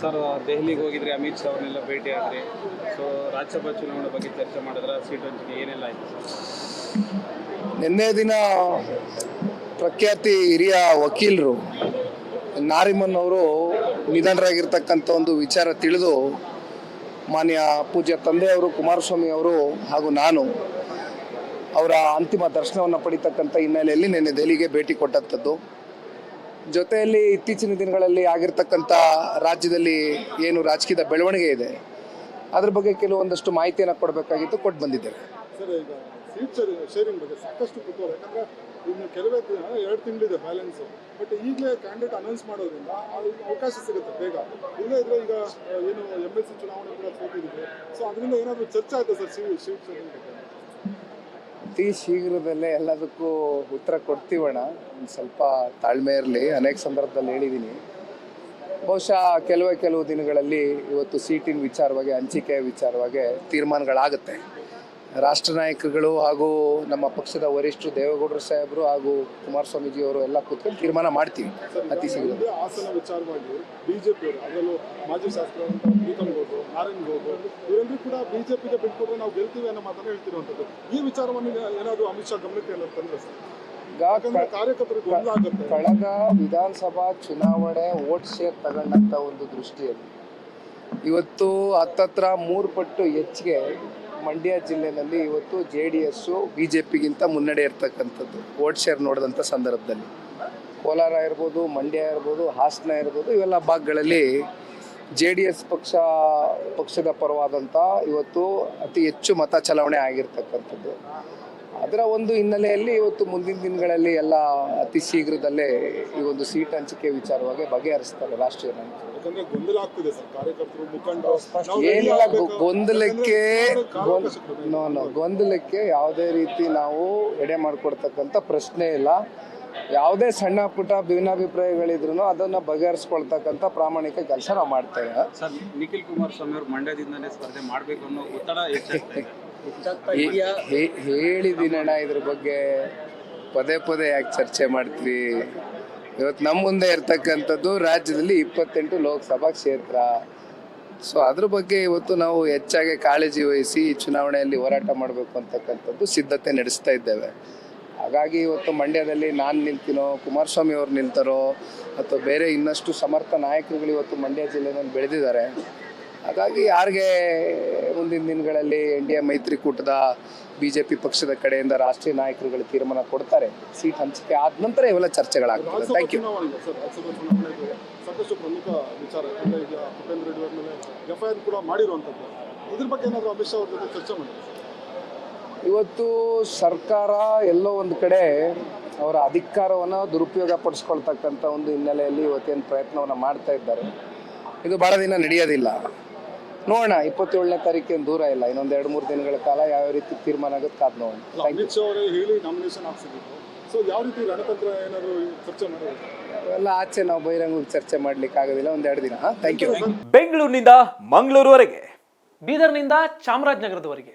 Sir, ದೆಹಲಿಗೆ ಹೋಗಿದ್ರೆ ಅಮಿತ್ ಶಾ ಅವ್ರನ್ನೆಲ್ಲ ಭೇಟಿ ಆದ್ರಿ ಸೊ ರಾಜ್ಯಸಭಾ ಚುನಾವಣೆ ಬಗ್ಗೆ ಚರ್ಚೆ ಮಾಡಿದ್ರೆ ಸೀಟ್ ಹಂಚಿಕೆ ಏನೆಲ್ಲ ಆಯ್ತು ನಿನ್ನೆ ದಿನ ಪ್ರಖ್ಯಾತಿ ಹಿರಿಯ ವಕೀಲರು ನಾರಿಮನ್ ಅವರು ನಿಧನರಾಗಿರ್ತಕ್ಕಂಥ ಒಂದು ವಿಚಾರ ತಿಳಿದು ಮಾನ್ಯ ಪೂಜ್ಯ ತಂದೆಯವರು ಕುಮಾರಸ್ವಾಮಿ ಅವರು ಹಾಗೂ ನಾನು ಅವರ ಅಂತಿಮ ದರ್ಶನವನ್ನು ಪಡಿತಕ್ಕಂಥ ಹಿನ್ನೆಲೆಯಲ್ಲಿ ನಿನ್ನೆ ದೆಹಲಿಗೆ ಭೇಟಿ ಕೊಟ್ಟಂಥದ್ದು. ಜೊತೆಯಲ್ಲಿ ಇತ್ತೀಚಿನ ದಿನಗಳಲ್ಲಿ ಆಗಿರ್ತಕ್ಕಂಥ ರಾಜ್ಯದಲ್ಲಿ ಏನು ರಾಜಕೀಯದ ಬೆಳವಣಿಗೆ ಇದೆ, ಅದ್ರ ಬಗ್ಗೆ ಕೆಲವೊಂದಷ್ಟು ಮಾಹಿತಿಯನ್ನು ಕೊಡಬೇಕಾಗಿತ್ತು, ಕೊಟ್ಟು ಬಂದಿದ್ದೇವೆ. ಕೆಲವೇ ದಿನ, ಎರಡು ತಿಂಗಳಿದೆ ಬ್ಯಾಲೆನ್ಸ್ ಬಟ್ ಈಗಲೇ ಕ್ಯಾಂಡಿಡೇಟ್ ಅನೌನ್ಸ್ ಮಾಡೋದ್ರಿಂದ ಅವಕಾಶ ಸಿಗುತ್ತೆ ಬೇಗ. ಇಲ್ಲೇ ಇದ್ರೆ ಈಗ ಏನು ಎಂ ಎಲ್ ಸಿ ಚುನಾವಣೆ ಕೂಡ ಸೊ ಅದರಿಂದ ಏನಾದರೂ ಚರ್ಚೆ ಆಯ್ತಾ ಸರ್ ಶೇರಿಂಗ್ ಬಗ್ಗೆ? ಅತಿ ಶೀಘ್ರದಲ್ಲೇ ಎಲ್ಲದಕ್ಕೂ ಉತ್ತರ ಕೊಡ್ತೀವಣ ಒಂದು ಸ್ವಲ್ಪ ತಾಳ್ಮೆ ಇರಲಿ. ಅನೇಕ ಸಂದರ್ಭದಲ್ಲಿ ಹೇಳಿದ್ದೀನಿ ಬಹುಶಃ ಕೆಲವೇ ಕೆಲವು ದಿನಗಳಲ್ಲಿ ಇವತ್ತು ಸೀಟಿನ ವಿಚಾರವಾಗಿ ಹಂಚಿಕೆಯ ವಿಚಾರವಾಗಿ ತೀರ್ಮಾನಗಳಾಗುತ್ತೆ. ರಾಷ್ಟ್ರ ನಾಯಕರುಗಳು ಹಾಗೂ ನಮ್ಮ ಪಕ್ಷದ ವರಿಷ್ಠರು ದೇವೇಗೌಡರು ಸಾಹೇಬರು ಹಾಗೂ ಕುಮಾರಸ್ವಾಮೀಜಿ ಅವರು ಎಲ್ಲ ಕೂತ್ಕೊಂಡು ತೀರ್ಮಾನ ಮಾಡ್ತೀವಿ. ಅತಿ ಶೀಘ್ರ ನಾರಾಯಣ್ ಗೌಡ್ರು ಇವರೆಲ್ಲರೂ ಕೂಡ ಬಿಜೆಪಿಗೆ ಬಿಟ್ಕೊಟ್ರೆ ನಾವು ಗೆಲ್ತೀವಿ ಅನ್ನೋ ಮಾತನ್ನ ಹೇಳ್ತಿರುವಂಥದ್ದು. ಈ ವಿಚಾರವನ್ನು ಏನಾದರೂ ಅಮಿತ್ ಶಾ ಗಮನಕ್ಕೆ ಏನಾದ್ರು ತಂದ್ರೆ ಕಾರ್ಯಕರ್ತರಿಗೆ ಕಳೆದ ವಿಧಾನಸಭಾ ಚುನಾವಣೆ ವೋಟ್ ಶೇರ್ ತಗೊಂಡಂತ ಒಂದು ದೃಷ್ಟಿಯಲ್ಲಿ ಇವತ್ತು ಹತ್ತತ್ರ ಮೂರು ಪಟ್ಟು ಹೆಚ್ಚಿಗೆ ಮಂಡ್ಯ ಜಿಲ್ಲೆನಲ್ಲಿ ಇವತ್ತು J D S B J ಪಿಗಿಂತ ಮುನ್ನಡೆ ಇರ್ತಕ್ಕಂಥದ್ದು ವೋಟ್ ಶೇರ್ ನೋಡಿದಂಥ ಸಂದರ್ಭದಲ್ಲಿ. ಕೋಲಾರ ಇರ್ಬೋದು ಮಂಡ್ಯ ಇರ್ಬೋದು ಹಾಸನ ಇರ್ಬೋದು ಇವೆಲ್ಲ ಭಾಗಗಳಲ್ಲಿ ಜೆ ಡಿ ಎಸ್ ಪಕ್ಷ ಪಕ್ಷದ ಪರವಾದಂಥ ಇವತ್ತು ಅತಿ ಹೆಚ್ಚು ಮತ ಚಲಾವಣೆ ಆಗಿರ್ತಕ್ಕಂಥದ್ದು. ಅದರ ಒಂದು ಹಿನ್ನೆಲೆಯಲ್ಲಿ ಇವತ್ತು ಮುಂದಿನ ದಿನಗಳಲ್ಲಿ ಎಲ್ಲ ಅತಿ ಶೀಘ್ರದಲ್ಲೇ ಈ ಒಂದು ಸೀಟ್ ಹಂಚಿಕೆ ವಿಚಾರವಾಗಿ ಬಗೆಹರಿಸ್ತಾರೆ ರಾಷ್ಟ್ರೀಯ ಏನಿಲ್ಲ ಗೊ- ಗೊಂದಲಕ್ಕೆ ಗೊಂದಲಕ್ಕೆ ಯಾವುದೇ ರೀತಿ ನಾವು ಎಡೆ ಮಾಡಿಕೊಡ್ತಕ್ಕಂಥ ಪ್ರಶ್ನೆ ಇಲ್ಲ. ಯಾವುದೇ ಸಣ್ಣ ಪುಟ್ಟ ಭಿನ್ನಾಭಿಪ್ರಾಯಗಳಿದ್ರು ಅದನ್ನ ಬಗೆಹರಿಸ್ಕೊಳ್ತಕ್ಕಂಥ ಪ್ರಾಮಾಣಿಕ ಕೆಲಸ ನಾವು ಮಾಡ್ತೇವೆ ಸರ್ ನಿಖಿಲ್ ಕುಮಾರಸ್ವಾಮಿ ಅವರು ಮಂಡ್ಯದಿಂದಲೇ ಸ್ಪರ್ಧೆ ಮಾಡಬೇಕು ಅನ್ನೋ ಒತ್ತಡ ಹೆಚ್ಚಾಗ್ತಾ ಇದೆ? ಹೇಳಿದ್ದೀನಣ್ಣ ಇದ್ರ ಬಗ್ಗೆ ಪದೇ ಪದೇ ಯಾಕೆ ಚರ್ಚೆ ಮಾಡ್ತೀವಿ? ಇವತ್ತು ನಮ್ಮ ಮುಂದೆ ಇರ್ತಕ್ಕಂಥದ್ದು ರಾಜ್ಯದಲ್ಲಿ ಇಪ್ಪತ್ತೆಂಟು ಲೋಕಸಭಾ ಕ್ಷೇತ್ರ. ಸೊ ಅದ್ರ ಬಗ್ಗೆ ಇವತ್ತು ನಾವು ಹೆಚ್ಚಾಗಿ ಕಾಳಜಿ ವಹಿಸಿ ಈ ಚುನಾವಣೆಯಲ್ಲಿ ಹೋರಾಟ ಮಾಡಬೇಕು ಅಂತಕ್ಕಂಥದ್ದು ಸಿದ್ಧತೆ ನಡೆಸ್ತಾ ಇದ್ದೇವೆ. ಹಾಗಾಗಿ ಇವತ್ತು ಮಂಡ್ಯದಲ್ಲಿ ನಾನು ನಿಲ್ತೀನೋ ಕುಮಾರಸ್ವಾಮಿ ಅವ್ರು ನಿಲ್ತಾರೋ ಅಥವಾ ಬೇರೆ ಇನ್ನಷ್ಟು ಸಮರ್ಥ ನಾಯಕರುಗಳು ಇವತ್ತು ಮಂಡ್ಯ ಜಿಲ್ಲೆನಲ್ಲಿ ಬೆಳೆದಿದ್ದಾರೆ. ಹಾಗಾಗಿ ಯಾರಿಗೆ ಮುಂದಿನ ದಿನಗಳಲ್ಲಿ ಎನ್ ಡಿ ಎ ಮೈತ್ರಿಕೂಟದ ಬಿ ಜೆ ಪಿ ಪಕ್ಷದ ಕಡೆಯಿಂದ ರಾಷ್ಟ್ರೀಯ ನಾಯಕರುಗಳು ತೀರ್ಮಾನ ಕೊಡ್ತಾರೆ? ಸೀಟ್ ಹಂಚಿಕೆ ಆದ ನಂತರ ಇವೆಲ್ಲ ಚರ್ಚೆಗಳಾಗ್ತದೆ ಥ್ಯಾಂಕ್ ಯು ಸಾಕಷ್ಟು ಪ್ರಮುಖ ವಿಚಾರ. ಯಾಕಂದ್ರೆ ಈಗ ಭೂಪೇಂದ್ರ ರೆಡ್ಡಿ ಅವ್ರ ಮೇಲೆ ಎಫ್ ಐ ಆರ್ ಕೂಡ ಮಾಡಿರುವಂಥದ್ದು. ಇದ್ರ ಬಗ್ಗೆ ಏನಾದರೂ ಅಮಿತ್ ಶಾ ಅವ್ರ ಜೊತೆ ಚರ್ಚೆ ಮಾಡಿ ಇವತ್ತು ಸರ್ಕಾರ ಎಲ್ಲೋ ಒಂದು ಕಡೆ ಅವರ ಅಧಿಕಾರವನ್ನು ದುರುಪಯೋಗ ಪಡಿಸ್ಕೊಳ್ತಕ್ಕಂಥ ಒಂದು ಹಿನ್ನೆಲೆಯಲ್ಲಿ ಇವತ್ತೇನು ಪ್ರಯತ್ನವನ್ನು ಮಾಡ್ತಾ ಇದ್ದಾರೆ. ಇದು ಭಾಳ ದಿನ ನಡೆಯೋದಿಲ್ಲ. ನೋಡೋಣ ಇಪ್ಪತ್ತೇಳನೇ ತಾರೀಕೇನು ದೂರ ಇಲ್ಲ. ಇನ್ನೊಂದು ಎರಡು ಮೂರು ದಿನಗಳ ಕಾಲ ಯಾವ ರೀತಿ ತೀರ್ಮಾನ ಆಗುತ್ತೆ ಕಾದ್ ನೋಡೋಣ. ಅಲ್ಲ, ಥ್ಯಾಂಕ್ ಅಮಿತ್ ಶಾ ಅವರೇ ಹೇಳಿ ನಾಮಿನೇಷನ್ ಹಾಕ್ಸಿದ್ರು. ಸೊ ಯಾವ ರೀತಿ ರಣತಂತ್ರ ಏನಾದರೂ ಚರ್ಚೆ ಮಾಡಿದ್ರು? ಅವೆಲ್ಲ ಆಚೆ ನಾವು ಬಹಿರಂಗ ಚರ್ಚೆ ಮಾಡ್ಲಿಕ್ಕೆ ಆಗೋದಿಲ್ಲ. ಒಂದು ಎರಡು ದಿನ ಥ್ಯಾಂಕ್ ಯು ಬೆಂಗಳೂರಿನಿಂದ ಮಂಗಳೂರುವರೆಗೆ ಬೀದರ್ನಿಂದ ಚಾಮರಾಜನಗರದವರೆಗೆ.